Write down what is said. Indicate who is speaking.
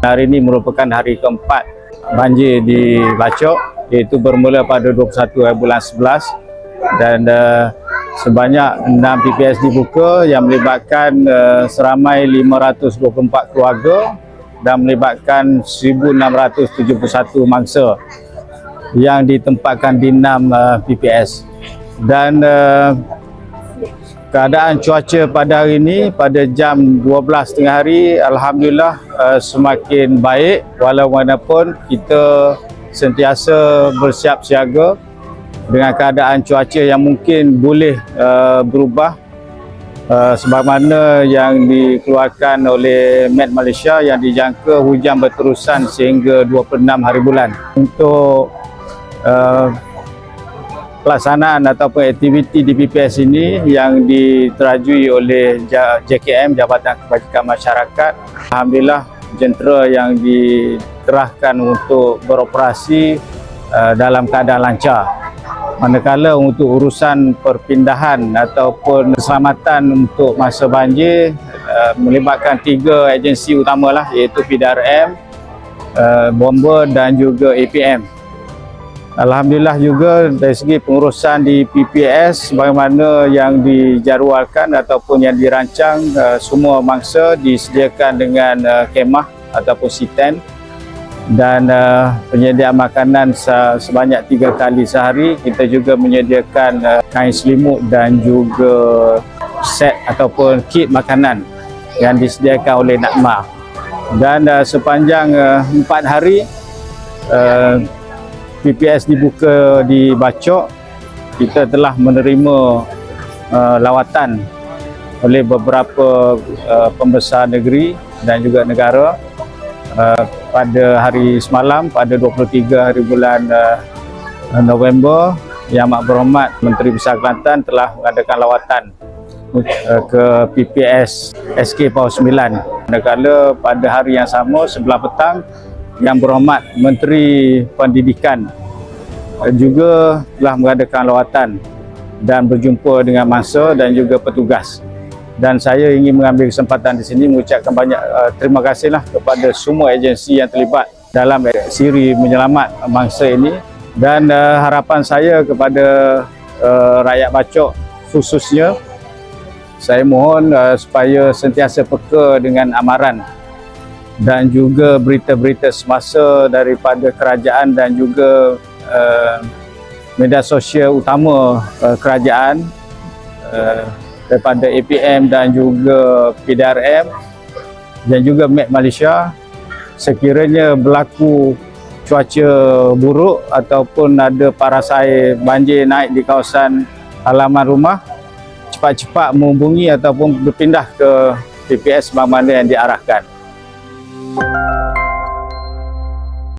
Speaker 1: Hari ini merupakan hari keempat banjir di Bacok iaitu bermula pada 21 bulan 11 dan uh, sebanyak 6 PPS dibuka yang melibatkan uh, seramai 524 keluarga dan melibatkan 1671 mangsa yang ditempatkan di 6 uh, PPS dan uh, keadaan cuaca pada hari ini pada jam 12 tengah hari Alhamdulillah uh, semakin baik. Walaupun kita sentiasa bersiap siaga dengan keadaan cuaca yang mungkin boleh uh, berubah uh, sebagaimana yang dikeluarkan oleh Met Malaysia yang dijangka hujan berterusan sehingga 26 hari bulan. Untuk uh, pelaksanaan ataupun aktiviti di PPS ini yang diterajui oleh JKM Jabatan Kebajikan Masyarakat Alhamdulillah jentera yang dikerahkan untuk beroperasi uh, dalam keadaan lancar manakala untuk urusan perpindahan ataupun keselamatan untuk masa banjir uh, melibatkan tiga agensi utamalah iaitu PDRM, uh, Bomber dan juga APM. Alhamdulillah juga dari segi pengurusan di PPS bagaimana yang dijadualkan ataupun yang dirancang uh, semua mangsa disediakan dengan uh, kemah ataupun siten dan uh, penyediaan makanan se- sebanyak tiga kali sehari. Kita juga menyediakan kain selimut dan juga set ataupun kit makanan yang disediakan oleh NAKMA. Dan sepanjang empat hari uh, PPS dibuka di Bacok kita telah menerima uh, lawatan oleh beberapa uh, pembesar negeri dan juga negara uh, pada hari semalam pada 23 hari bulan uh, November Yang Amat Berhormat Menteri Besar Kelantan telah mengadakan lawatan uh, ke PPS SK Pau 9 manakala pada hari yang sama sebelah petang yang berhormat Menteri Pendidikan eh, juga telah mengadakan lawatan dan berjumpa dengan mangsa dan juga petugas. Dan saya ingin mengambil kesempatan di sini mengucapkan banyak uh, terima kasihlah kepada semua agensi yang terlibat dalam siri menyelamat mangsa ini dan uh, harapan saya kepada uh, rakyat Bacok khususnya saya mohon uh, supaya sentiasa peka dengan amaran dan juga berita-berita semasa daripada kerajaan dan juga uh, media sosial utama uh, kerajaan uh, daripada APM dan juga PDRM dan juga Met Malaysia sekiranya berlaku cuaca buruk ataupun ada parasai banjir naik di kawasan halaman rumah cepat-cepat menghubungi ataupun berpindah ke PPS mana yang diarahkan.